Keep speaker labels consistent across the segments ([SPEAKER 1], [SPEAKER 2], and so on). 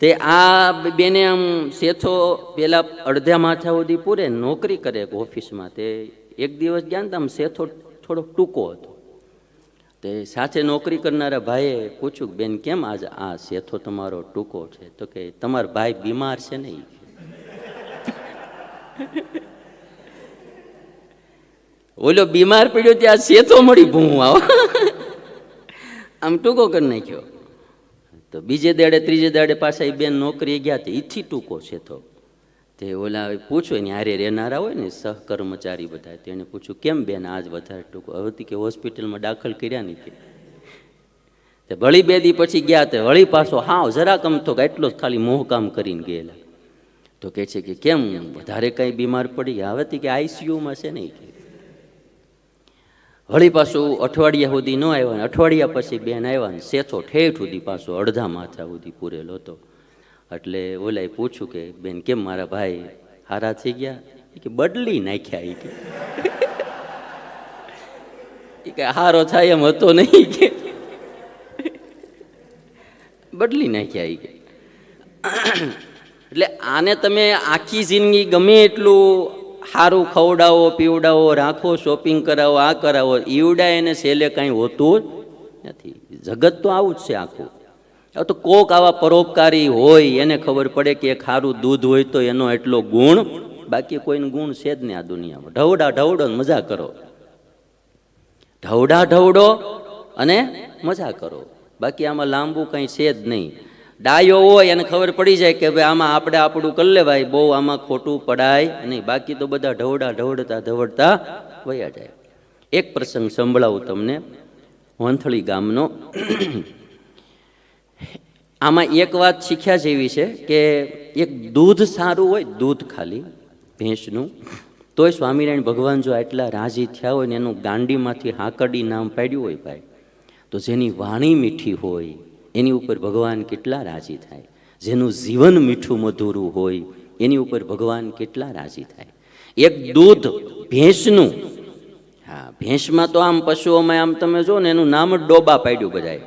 [SPEAKER 1] તે આ બેને આમ શેથો પેલા અડધા માથા સુધી પૂરે, નોકરી કરે એક ઓફિસમાં. તે એક દિવસ ગયા ને આમ શેથો થોડો ટૂંકો હતો. તે સાથે નોકરી કરનારા ભાઈએ પૂછ્યું બેન, કેમ આજ આ શેથો તમારો ટૂંકો છે? તો કે, તમારો ભાઈ બીમાર છે ને ઓલો, બીમાર પડ્યો ત્યાં શેથો મળી ભૂં આવો આમ ટૂંકો કરી નાખ્યો. તો બીજે દાડે, ત્રીજે દાડે પાછા એ બેન નોકરીએ ગયા તે એથી ટૂંકો છે તો. તે ઓલા પૂછ્યું ને હારે રહેનારા હોય ને સહકર્મચારી બધા? તેને પૂછ્યું, કેમ બેન આજ વધારે ટૂંકો? હવે કે હોસ્પિટલમાં દાખલ કર્યા નથી તે વળી બે દી પછી ગયા તે વળી પાછો હા જરાક આમ તો એટલો જ ખાલી મોહ કામ કરીને ગયેલા. તો કહે છે કે, કેમ, વધારે કંઈ બીમાર પડી ગયા? હવે કે આઈસીયુમાં છે ને વળી પાછું અઠવાડિયા સુધી ન આવ્યા અઠવાડિયા પછી બેન આવ્યા ને સેથો ઠેઠ સુધી પાછો અડધા માથા સુધી પૂરેલો હતો. એટલે ઓલાએ પૂછ્યું કે, બેન, કેમ મારા ભાઈ હારા થઈ ગયા? કે, બદલી નાખ્યા. ઈ કે. હારો થાય એમ હતો નહીં. કે. બદલી નાખ્યા, ઈ કે. એટલે આને તમે આખી જિંદગી ગમે એટલું સારું ખવડાવો, પીવડાવો, રાખો શોપિંગ કરાવો, આ કરાવો ઈવડા એને સેલે કાંઈ હોતું જ નથી. જગત તો આવું જ છે આખું. હવે તો કોક આવા પરોપકારી હોય, એને ખબર પડે કે સારું દૂધ હોય તો એનો એટલો ગુણ, બાકી કોઈનો ગુણ છે જ નહીં આ દુનિયામાં. ઢવડા ઢવડો મજા કરો. ઢવડા ઢવડો અને મજા કરો. બાકી આમાં લાંબુ કંઈ છે જ નહીં. ડાયો હોય એને ખબર પડી જાય કે ભાઈ આમાં આપણે આપણું કરી લેવાય. બહુ આમાં ખોટું પડાય નહીં. બાકી તો બધા ઢવડા ઢવડતા ઢવડતા વયા જાય. એક પ્રસંગ સંભળાવું તમને. વંથળી ગામનો. આમાં એક વાત શીખ્યા જેવી છે કે એક દૂધ સારું હોય, દૂધ ખાલી, ભેંસનું. તોય સ્વામિનારાયણ ભગવાન જો આટલા રાજી થયા હોય ને એનું ગાંડીમાંથી હાકડી નામ પાડ્યું હોય ભાઈ, તો જેની વાણી મીઠી હોય એની ઉપર ભગવાન કેટલા રાજી થાય? જેનું જીવન મીઠું મધુરું હોય, એની ઉપર ભગવાન કેટલા રાજી થાય? એક દૂધ ભેંસનું, હા, ભેંસમાં તો આમ પશુઓમાં આમ તમે જો ને એનું નામ ડોબા પાડ્યું બધાએ.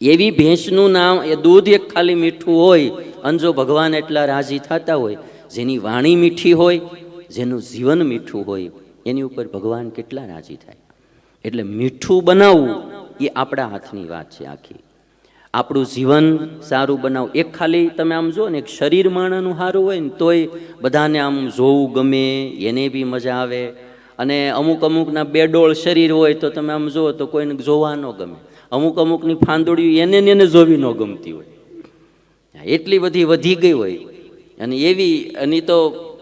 [SPEAKER 1] એવી ભેંસનું નામ, એ દૂધ એક ખાલી મીઠું હોય, અને જો ભગવાન એટલા રાજી થતા હોય, જેની વાણી મીઠી હોય, જેનું જીવન મીઠું હોય, એની ઉપર ભગવાન કેટલા રાજી થાય? એટલે મીઠું બનાવવું એ આપણા હાથની વાત છે આખી. આપણું જીવન સારું બનાવ. એક ખાલી તમે આમ જુઓ ને, એક શરીર માણાનું સારું હોય ને તોય બધાને આમ જોવું ગમે, એને બી મજા આવે. અને અમુક અમુકના બેડોળ શરીર હોય તો તમે આમ જુઓ તો કોઈને જોવા ન ગમે. અમુક અમુકની ફાંદોડી એને ને એને જોવી ન ગમતી હોય. એટલી બધી વધી ગઈ હોય. અને એવી, અને તો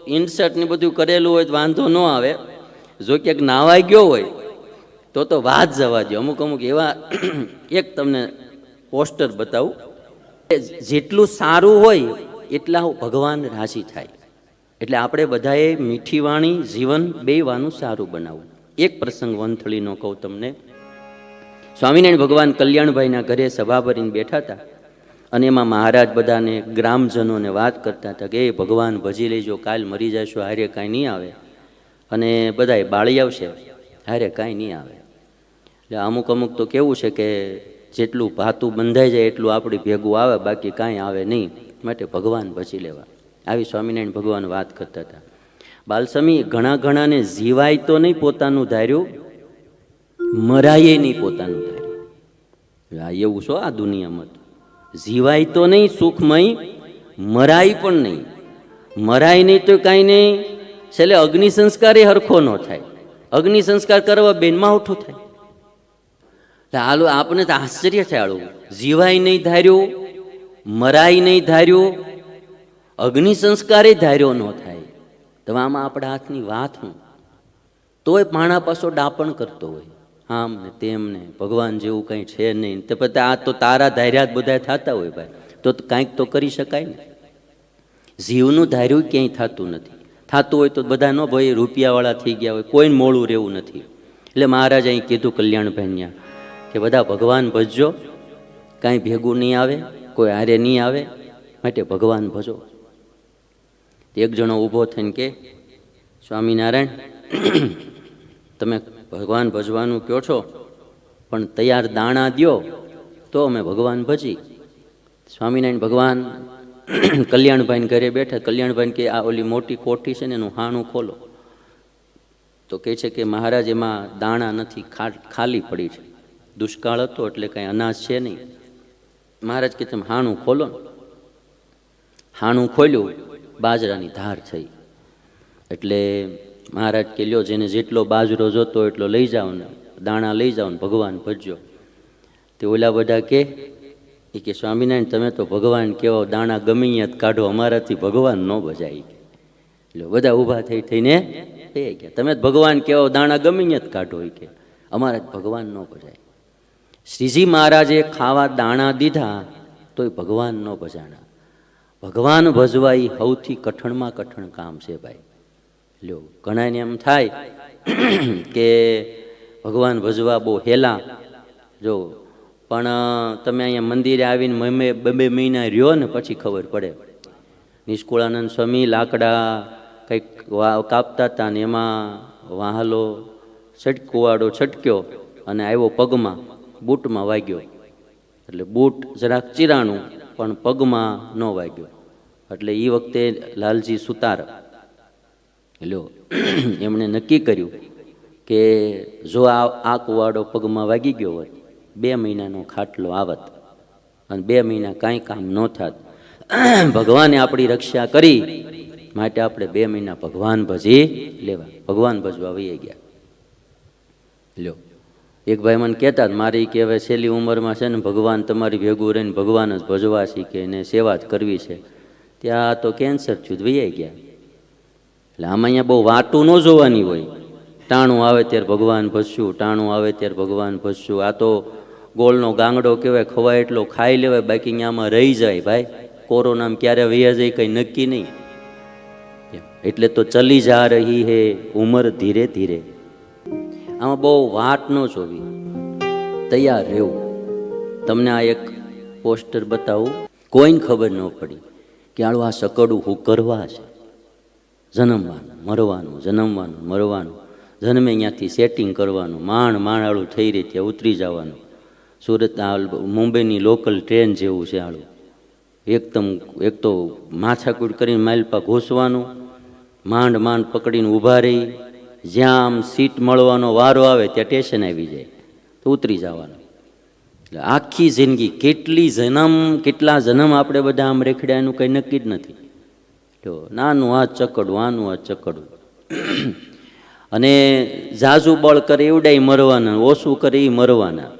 [SPEAKER 1] ઇન્સર્ટ ને બધું કરેલું હોય તો વાંધો ન આવે. જો ક્યાંક નાવાઈ ગયો હોય, તો તો વાત જવા દો અમુક અમુક એવા, એક તમને પોસ્ટર બતાવું. જેટલું સારું હોય એટલા ભગવાન રાજી થાય. એટલે આપણે બધાએ મીઠી વાણી, જીવન બે વાનું સારું બનાવવું. એક પ્રસંગ વંથળીનો કહું તમને. સ્વામિનારાયણ ભગવાન કલ્યાણભાઈના ઘરે સભા ભરીને બેઠા હતા. અને એમાં મહારાજ બધાને, ગ્રામજનોને વાત કરતા હતા કે, એ ભગવાન, ભજી લેજો, કાલ મરી જશો, હારે કાંઈ નહીં આવે. અને બધાએ, બાળી આવશે, હારે કાંઈ નહીં આવે. એટલે અમુક અમુક તો કેવું છે કે જેટલું ભાતું બંધાઈ જાય એટલું આપણી ભેગું આવે, બાકી કાંઈ આવે નહીં. માટે ભગવાન ભજી લેવા. આવી સ્વામિનારાયણ ભગવાન વાત કરતા હતા. બાલસમી ઘણા ઘણાને જીવાય તો નહીં પોતાનું ધાર્યું, મરાય નહીં પોતાનું ધાર્યું. આ એવું શું આ દુનિયામાં. જીવાય તો નહીં સુખમય, મરાય પણ નહીં. મરાય નહીં તો કાંઈ નહીં. છેલ્લે અગ્નિ સંસ્કાર એ હરખો ન થાય. અગ્નિ સંસ્કાર કરવા બેનમાં ઓઠું થાય. એટલે આલો આપણે તો આશ્ચર્ય આળું જીવાય નહીં ધાર્યું, મરાય નહીં ધાર્યું, અગ્નિ સંસ્કારે ધાર્યો ન થાય. તો આમાં આપણા હાથની વાત હું? તોય પાણા પાછો ડાપણ કરતો હોય. આમ ને તેમ ને, ભગવાન જેવું કંઈ છે નહીં. તો પછી આ તો તારા ધાર્યા જ બધા થતા હોય ભાઈ. તો તો કાંઈક તો કરી શકાય ને. જીવનું ધાર્યું ક્યાંય થતું નથી. થતું હોય તો બધા ન ભાઈ રૂપિયાવાળા થઈ ગયા હોય, કોઈને મોડું રહેવું નથી. એટલે મહારાજ અહીં કીધું, કલ્યાણભાઈ કે બધા ભગવાન ભજજો. કાંઈ ભેગું નહીં આવે, કોઈ હારે નહીં આવે, માટે ભગવાન ભજો. એક જણો ઊભો થઈને કે, સ્વામિનારાયણ, તમે ભગવાન ભજવાનું કહો છો, પણ તૈયાર દાણા દ્યો, તો અમે ભગવાન ભજી. સ્વામિનારાયણ ભગવાન કલ્યાણભાઈને ઘરે બેઠા, કલ્યાણભાઈને કે, આ ઓલી મોટી કોઠી છે ને, એનું હાણું ખોલો. તો કહે છે કે, મહારાજ, એમાં દાણા નથી ખાલી પડી છે. દુષ્કાળ હતો એટલે કાંઈ અનાજ છે નહીં. મહારાજ કે તમે હાણું ખોલો ને. હાણું ખોલ્યું, બાજરાની ધાર થઈ. એટલે મહારાજ કે, લ્યો, જેને જેટલો બાજરો જોતો એટલો લઈ જાઓ ને, દાણા લઈ જાઓ ને, ભગવાન ભજ્યો. તે ઓલા બધા કે, એ કે, સ્વામિનારાયણ, તમે તો ભગવાન કેવો, દાણા ગમે જ કાઢો, અમારાથી ભગવાન ન ભજાય. એટલે બધા ઊભા થઈ થઈને એ કે, તમે જ ભગવાન કેવો, દાણા ગમે જ કાઢો. એ કે, અમારા ભગવાન ન ભજાય. શ્રીજી મહારાજે ખાવા દાણા દીધા તોય ભગવાન ન ભજાણા. ભગવાન ભજવા એ સૌથી કઠણમાં કઠણ કામ છે ભાઈ. લ્યો ઘણાને એમ થાય કે ભગવાન ભજવા બહુ હેલા. જો, પણ તમે અહીંયા મંદિરે આવીને મમે બે બે મહિના રહ્યો ને પછી ખબર પડે. નિષ્કુળાનંદ સ્વામી લાકડા કંઈક કાપતા હતા ને એમાં વાહલો છટકુવાડો છટક્યો અને આવ્યો પગમાં. બૂટમાં વાગ્યો. એટલે બૂટ જરાક ચીરાણું, પણ પગમાં ન વાગ્યો. એટલે એ વખતે લાલજી સુતાર. લ્યો, એમણે નક્કી કર્યું કે જો આ આ કુવાડો પગમાં વાગી ગયો હોત, બે મહિનાનો ખાટલો આવત. અને બે મહિના કાંઈ કામ ન થાત. ભગવાને આપણી રક્ષા કરી, માટે આપણે બે મહિના ભગવાન ભજી લેવા. ભગવાન ભજવા વહી ગયા. લ્યો એક ભાઈ મને કહેતા હતા, મારી કે હવે છેલ્લી ઉંમરમાં છે ને ભગવાન તમારી ભેગું રહીને ભગવાન જ ભજવા શીખે ને સેવા જ કરવી છે. ત્યાં તો કેન્સર થયું વૈયા ગયા. એટલે આમાં અહીંયા બહુ વાટું ન જોવાની હોય. ટાણું આવે ત્યારે ભગવાન ભજશું ટાણું આવે ત્યારે ભગવાન ભજશું. આ તો ગોળનો ગાંગડો કહેવાય ખવાય એટલો ખાઈ લેવાય બાકી અહીંયામાં રહી જાય ભાઈ. કોરોનામાં ક્યારે વૈયા જાય કંઈ નક્કી નહીં. એટલે તો ચલી જા રહી હે ઉંમર ધીરે ધીરે. આમાં બહુ વાત ન જોવી. તૈયાર રહેવું. તમને આ એક પોસ્ટર બતાવું. કોઈને ખબર ન પડી કે આળું આ સકડું હું કરવા છે. જન્મવાનું, મરવાનું જન્મવાનું, મરવાનું. જન્મે અહીંયાથી સેટિંગ કરવાનું. માણ માણાળું થઈ રહી ત્યાં ઉતરી જવાનું. સુરત આ મુંબઈની લોકલ ટ્રેન જેવું છે આળું. એકદમ એક તો માથાકૂટ કરીને માલપા ઘૂસવાનું. માંડ માંડ પકડીને ઊભા રહી. જ્યાં આમ સીટ મળવાનો વારો આવે ત્યાં સ્ટેશન આવી જાય, તો ઉતરી જવાનું. એટલે આખી જિંદગી કેટલી જન્મ, કેટલા જન્મ આપણે બધા આમ રેખડ્યા એનું કંઈ નક્કી જ નથી. તો નાનું આ ચકડું, આનું આ ચકડું. અને ઝાઝુ બળ કરે એવડાય મરવાના, ઓછું કરે એ મરવાના.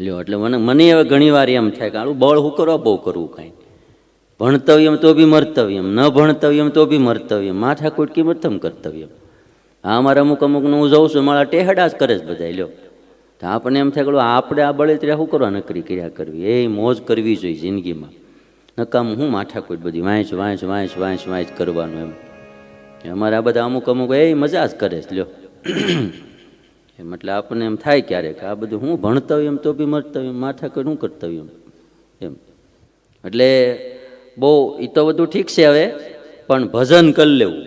[SPEAKER 1] લ્યો, એટલે મને મને હવે ઘણી વાર એમ થાય કે આનું બળ હું કરવા બહુ કરવું કાંઈ. ભણતવ્યમ તો બી મર્તવ્યમ, ન ભણતવ્યમ તો બી મર્તવ્યમ. માથા કુટકી મર્તમ કર્તવ્યમ? આ અમારા અમુક અમુકનું હું જોઉં છું, મારા ટેહડા જ કરે જ બધા લ્યો. તો આપણને એમ થાય કે આપણે આ બળેતરા શું કરવા નકરી ક્રિયા કરવી? એ મોજ કરવી જોઈએ જિંદગીમાં. નકામ હું માથાકૂટ બધી? વાંચ વાંચ વાંચ વાંચ વાંચ કરવાનું એમ. અમારા બધા અમુક અમુક એ મજા જ કરે છે, લ્યો. એમ એટલે આપણને એમ થાય ક્યારેક, આ બધું હું ભણતવ્યમ તો બી મરતવ્યમ માથાકૂટ હું કર્તવ્યમ? એમ. એટલે બહુ એ તો બધું ઠીક છે હવે, પણ ભજન કરી લેવું.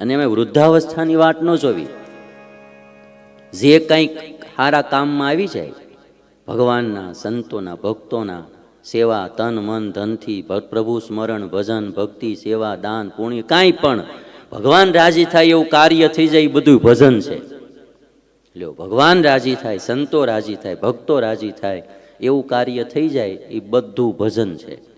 [SPEAKER 1] અને અમે વૃદ્ધાવસ્થાની વાત ન જોવી. જે કંઈક સારા કામમાં આવી જાય, ભગવાનના સંતોના, ભક્તોના સેવા, તન, મન, ધનથી પ્રભુ, સ્મરણ, ભજન, ભક્તિ, સેવા, દાન, પુણ્ય, કાંઈ પણ, ભગવાન રાજી થાય એવું કાર્ય થઈ જાય એ બધું ભજન છે. લ્યો, ભગવાન રાજી થાય, સંતો રાજી થાય, ભક્તો રાજી થાય, એવું કાર્ય થઈ જાય એ બધું ભજન છે.